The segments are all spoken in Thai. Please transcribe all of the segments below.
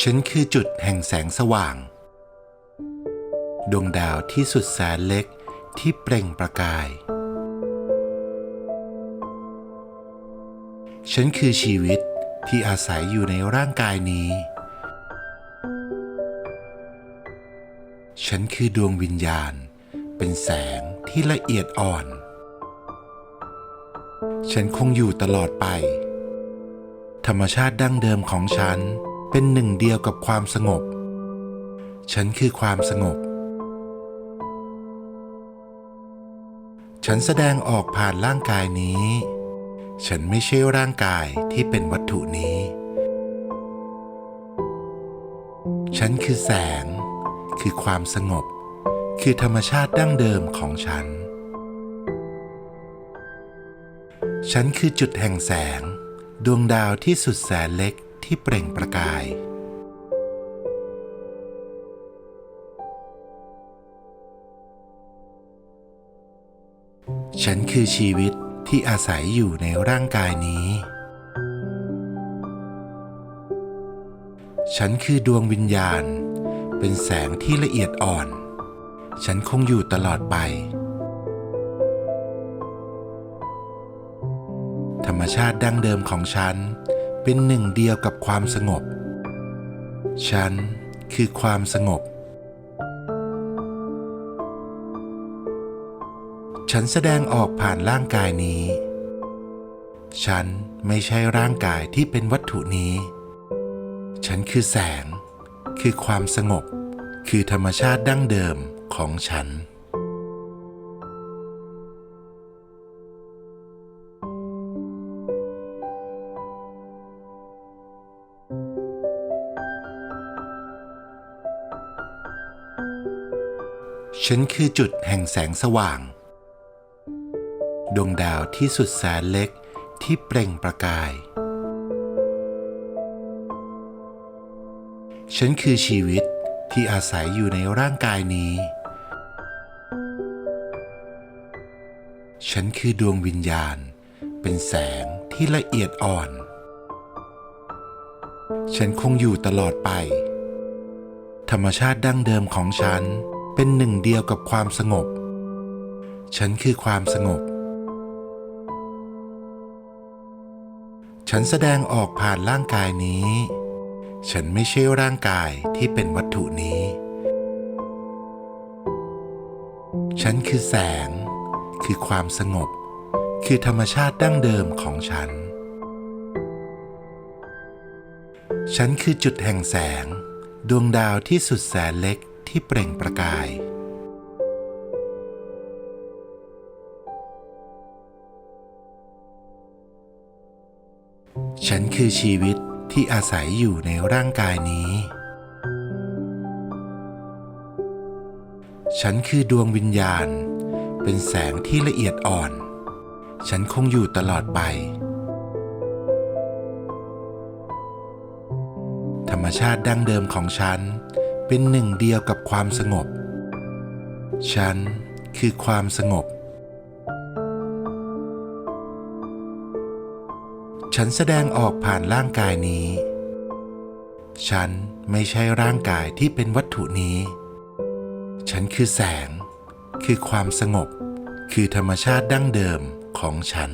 ฉันคือจุดแห่งแสงสว่าง ดวงดาวที่สุดแสนเล็กที่เปล่งประกาย ฉันคือชีวิตที่อาศัยอยู่ในร่างกายนี้ ฉันคือดวงวิญญาณ เป็นแสงที่ละเอียดอ่อน ฉันคงอยู่ตลอดไป ธรรมชาติดั้งเดิมของฉันเป็นหนึ่งเดียวกับความสงบ ฉันคือความสงบ ฉันแสดงออกผ่านร่างกายนี้ ฉันไม่ใช่ร่างกายที่เป็นวัตถุนี้ ฉันคือแสง คือความสงบ คือธรรมชาติดั้งเดิมของฉัน ฉันคือจุดแห่งแสง ดวงดาวที่สุดแสนเล็กที่เปล่งประกาย ฉันคือชีวิตที่อาศัยอยู่ในร่างกายนี้ ฉันคือดวงวิญญาณ เป็นแสงที่ละเอียดอ่อน ฉันคงอยู่ตลอดไป ชาติดั้งเดิมของฉัน เป็นหนึ่งเดียวกับความสงบ ฉันคือความสงบ ฉันแสดงออกผ่านร่างกายนี้ ฉันไม่ใช่ร่างกายที่เป็นวัตถุนี้ ฉันคือแสง คือความสงบ คือธรรมชาติดั้งเดิมของฉัน ฉันคือจุดแห่งแสงสว่าง ดวงดาวที่สุดแสนเล็กที่เปล่งประกาย ฉันคือชีวิตที่อาศัยอยู่ในร่างกายนี้ ฉันคือดวงวิญญาณ เป็นแสงที่ละเอียดอ่อน ฉันคงอยู่ตลอดไป ธรรมชาติดั้งเดิมของฉัน เป็นหนึ่งเดียวกับความสงบ ฉันคือความสงบ ฉันแสดงออกผ่านร่างกายนี้ ฉันไม่ใช่ร่างกายที่เป็นวัตถุนี้ ฉันคือแสง คือความสงบ คือธรรมชาติดั้งเดิมของฉัน ฉันคือจุดแห่งแสง ดวงดาวที่สุดแสนเล็ก ที่เปล่งประกาย ฉันคือชีวิตที่อาศัยอยู่ในร่างกายนี้ ฉันคือดวงวิญญาณ เป็นแสงที่ละเอียดอ่อน ฉันคงอยู่ตลอดไป ธรรมชาติดั้งเดิมของฉัน เป็นหนึ่งเดียวกับความสงบ ฉันคือความสงบ ฉันแสดงออกผ่านร่างกายนี้ ฉันไม่ใช่ร่างกายที่เป็นวัตถุนี้ ฉันคือแสง คือความสงบ คือธรรมชาติดั้งเดิมของฉัน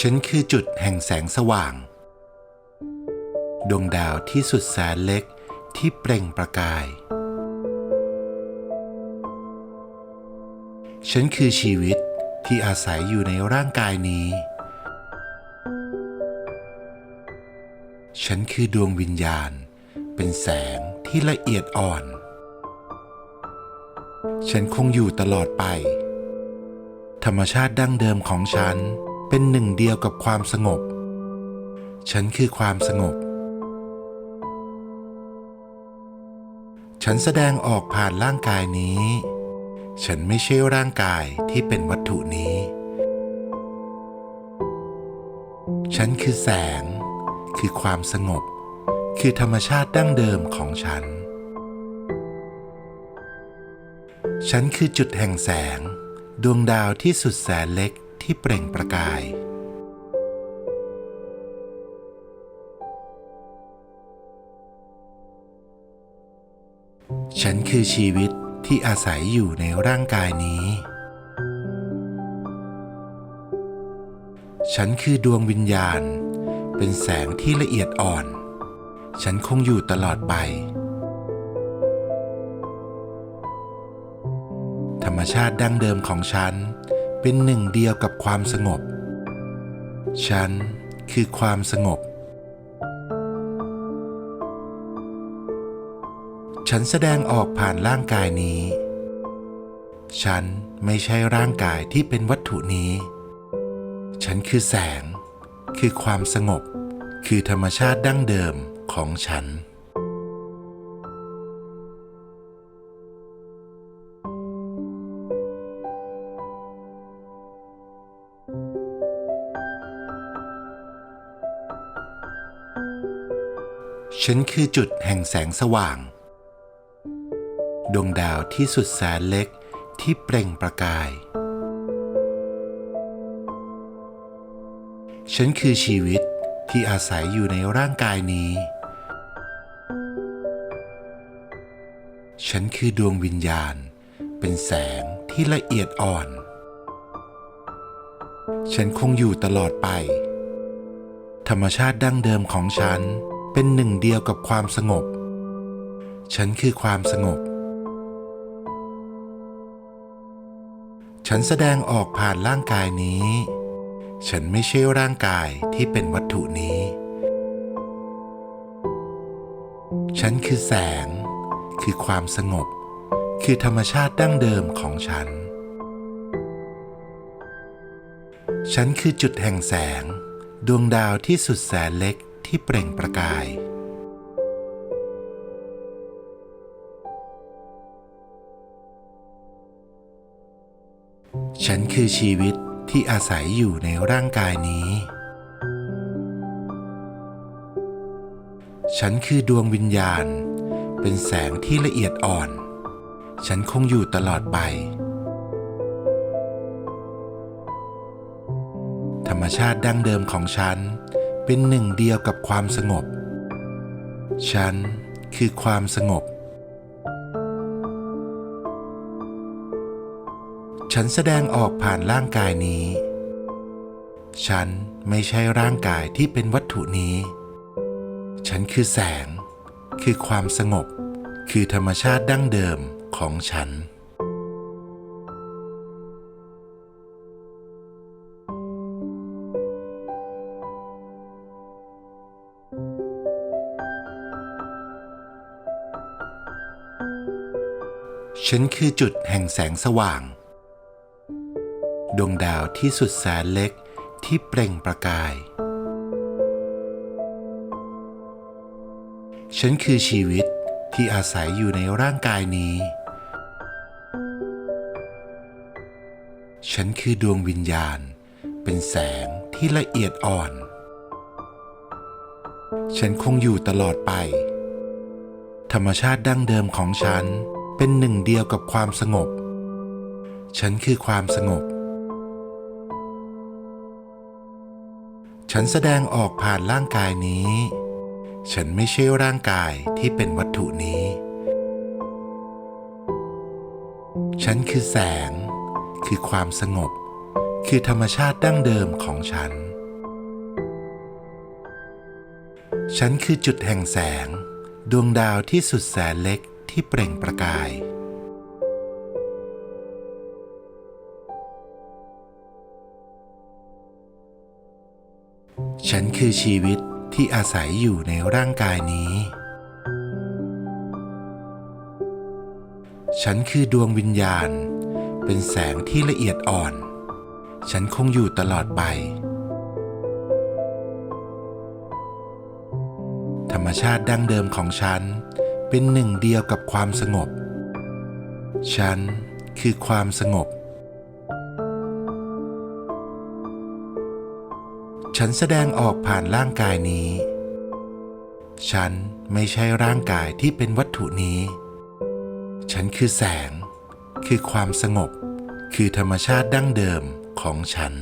ฉันคือจุดแห่งแสงสว่าง ดวงดาวที่สุดแสนเล็กที่เปล่งประกาย ฉันคือชีวิตที่อาศัยอยู่ในร่างกายนี้ ฉันคือดวงวิญญาณ เป็นแสงที่ละเอียดอ่อน ฉันคงอยู่ตลอดไป ธรรมชาติดั้งเดิมของฉัน เป็นหนึ่งเดียวกับความสงบ ฉันคือความสงบ ฉันแสดงออกผ่านร่างกายนี้ ฉันไม่ใช่ร่างกายที่เป็นวัตถุนี้ ฉันคือแสง คือความสงบ คือธรรมชาติดั้งเดิมของฉัน ฉันคือจุดแห่งแสง ดวงดาวที่สุดแสนเล็ก ที่เปล่งประกาย ฉันคือชีวิตที่อาศัยอยู่ในร่างกายนี้ ฉันคือดวงวิญญาณ เป็นแสงที่ละเอียดอ่อน ฉันคงอยู่ตลอดไป ธรรมชาติดั้งเดิมของฉัน เป็นหนึ่งเดียวกับความสงบ ฉันคือความสงบ ฉันแสดงออกผ่านร่างกายนี้ ฉันไม่ใช่ร่างกายที่เป็นวัตถุนี้ ฉันคือแสง คือความสงบ คือธรรมชาติดั้งเดิมของฉัน ฉันคือจุดแห่งแสงสว่าง ดวงดาวที่สุดแสนเล็กที่เปล่งประกาย ฉันคือชีวิตที่อาศัยอยู่ในร่างกายนี้ ฉันคือดวงวิญญาณ เป็นแสงที่ละเอียดอ่อน ฉันคงอยู่ตลอดไป ธรรมชาติดั้งเดิมของฉัน เป็นหนึ่งเดียวกับความสงบ ฉันคือความสงบ ฉันแสดงออกผ่านร่างกายนี้ ฉันไม่ใช่ร่างกายที่เป็นวัตถุนี้ ฉันคือแสง คือความสงบ คือธรรมชาติดั้งเดิมของฉัน ฉันคือจุดแห่งแสง ดวงดาวที่สุดแสนเล็ก ที่เปล่งประกาย ฉันคือชีวิตที่อาศัยอยู่ในร่างกายนี้ ฉันคือดวงวิญญาณ เป็นแสงที่ละเอียดอ่อน ฉันคงอยู่ตลอดไป ธรรมชาติดั้งเดิมของฉัน เป็นหนึ่งเดียวกับความสงบ ฉันคือความสงบ ฉันแสดงออกผ่านร่างกายนี้ ฉันไม่ใช่ร่างกายที่เป็นวัตถุนี้ ฉันคือแสง คือความสงบ คือธรรมชาติดั้งเดิมของฉัน ฉันคือจุดแห่งแสงสว่าง ดวงดาวที่สุดแสนเล็กที่เปล่งประกาย ฉันคือชีวิตที่อาศัยอยู่ในร่างกายนี้ ฉันคือดวงวิญญาณ เป็นแสงที่ละเอียดอ่อน ฉันคงอยู่ตลอดไป ธรรมชาติดั้งเดิมของฉัน เป็นหนึ่งเดียวกับความสงบ ฉันคือความสงบ ฉันแสดงออกผ่านร่างกายนี้ ฉันไม่ใช่ร่างกายที่เป็นวัตถุนี้ ฉันคือแสง คือความสงบ คือธรรมชาติดั้งเดิมของฉัน ฉันคือจุดแห่งแสง ดวงดาวที่สุดแสนเล็ก ที่เปล่งประกาย ฉันคือชีวิตที่อาศัยอยู่ในร่างกายนี้ ฉันคือดวงวิญญาณ เป็นแสงที่ละเอียดอ่อน ฉันคงอยู่ตลอดไป ธรรมชาติดั้งเดิมของฉัน เป็นหนึ่งเดียวกับความสงบ ฉันคือความสงบ ฉันแสดงออกผ่านร่างกายนี้ ฉันไม่ใช่ร่างกายที่เป็นวัตถุนี้ ฉันคือแสง คือความสงบ คือธรรมชาติดั้งเดิมของฉัน